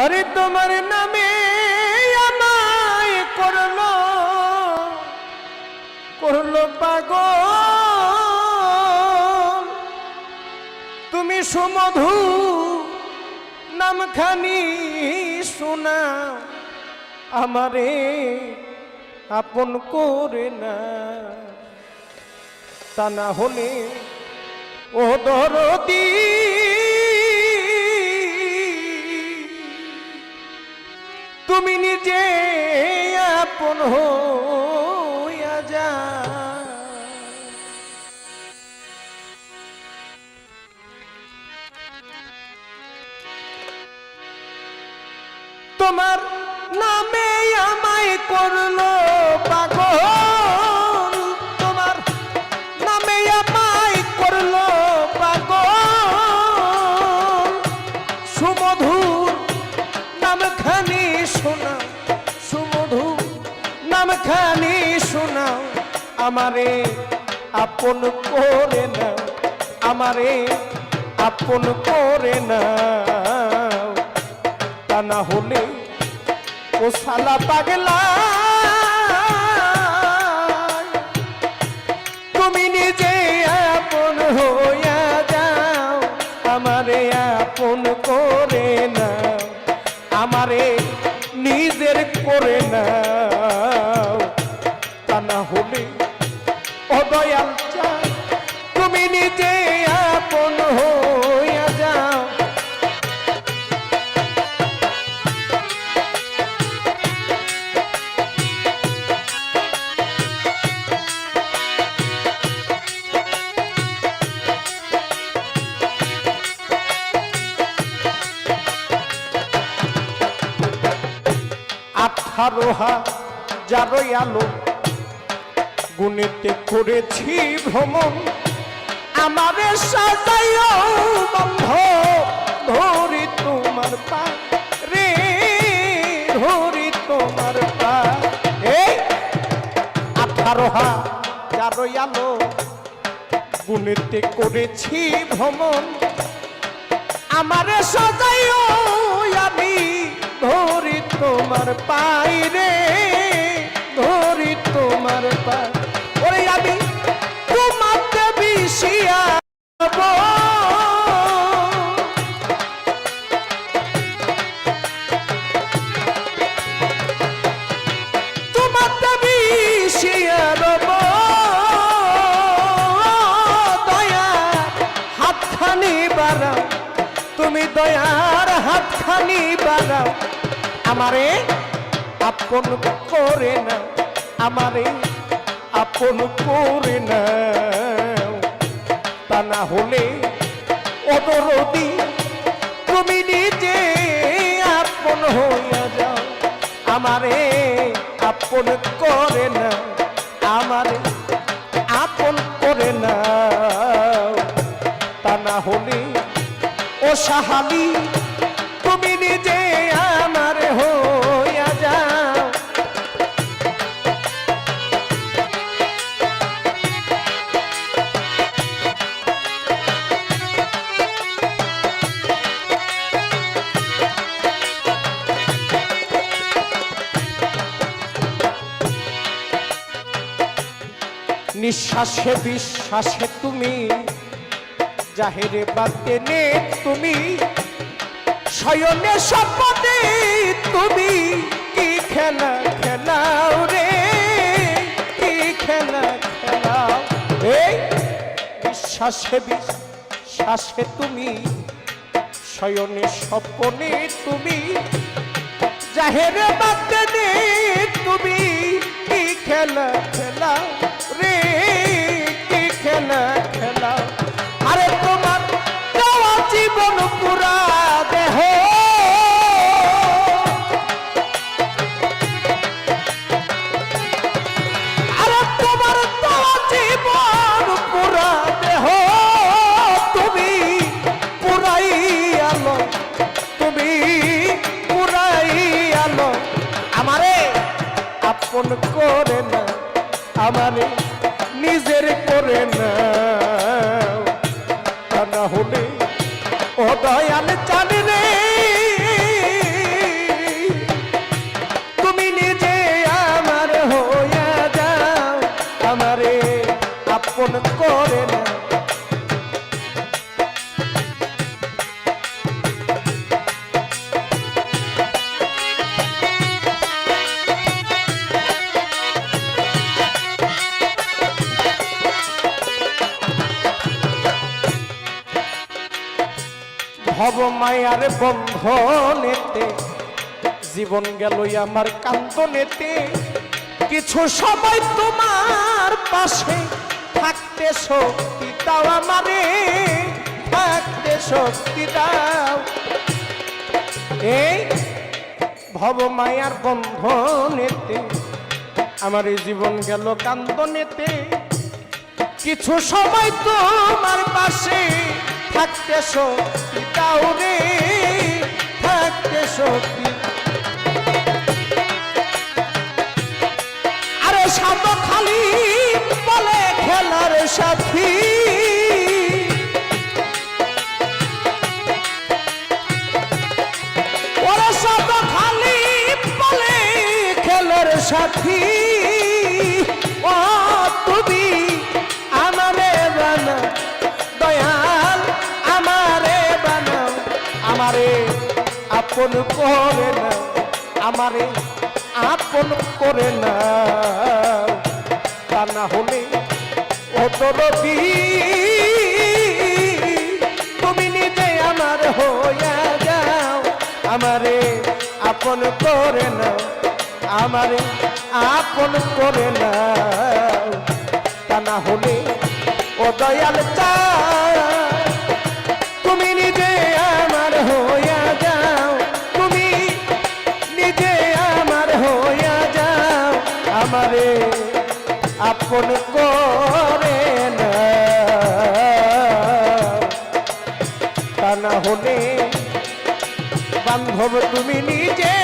আরে তোমার নামে আমায় করল করল পাগল। তুমি সুমধু নামখানি শোনা, আমারে আপন করে না। তা না হলে ও দরদি তুমি নিজে আপন হইয়া যা তোমার নামে আমায় করল আমারে আপন করে না আমারে আপন করে না। তা না হলে ও সালা পাগলা। তুমি নিজে আপন হইয়া যাও। আঠারো হাজারই আলো গুণেতে করেছি ভ্রমণ। আমারে সাজাইও বন্ধ। ধরি তোমার পা রে, ধরি তোমার পা। এই আঠারো হাজারই আলো গুণেতে করেছি ভ্রমণ। আমারে সজাইও আমি, ধরি তোমার পাই রে, ধরি তোমার পাই তুমি দয়ার হাতখানি বাড়াও। আমারে আপন করে না আমারে আপন করে না তা না হলে অদরদি। তুমি নিজে আপন হইয়া যাও। আমারে আপন করে না আমারে আপন করে না তা না হলে ও সাহালি নিঃশ্বাসে বিশ্বাসে তুমি, জাহেরে বাদে নে তুমি, শয়নে শপথে তুমি, কি খেলা খেলাও রে, কি খেলা খেলাও এই বিশ্বাসে বিশ্বাসে তুমি, শয়নে স্বপনে তুমি, জাহেরে বাদে নে তুমি, কি খেলা আমি জানি মায়ার বন্ধনেতে। জীবন গেল আমার কান্দনেতে কিছু সময় তোমার পাশে থাকতে শক্তি দাও আমারে। থাকতে শক্তি দাও। এই ভব মায়ার বন্ধনেতে আমার জীবন গেল কান্দনেতে কিছু সময় তোমার থাকতে শক্তি দাও থাকতে শক্তি। আরে সাত খালি বলে খেলার সাথী। সাথী। আপন করে না, আমারে আপন করে না। তা না হলে ও তুমি নিজে আমার হইয়া যাও। আমারে আপন করে না, আমারে আপন করে না। তা না হলে ও দয়াল চা আপন করে না হলে বান্ধব তুমি নিজে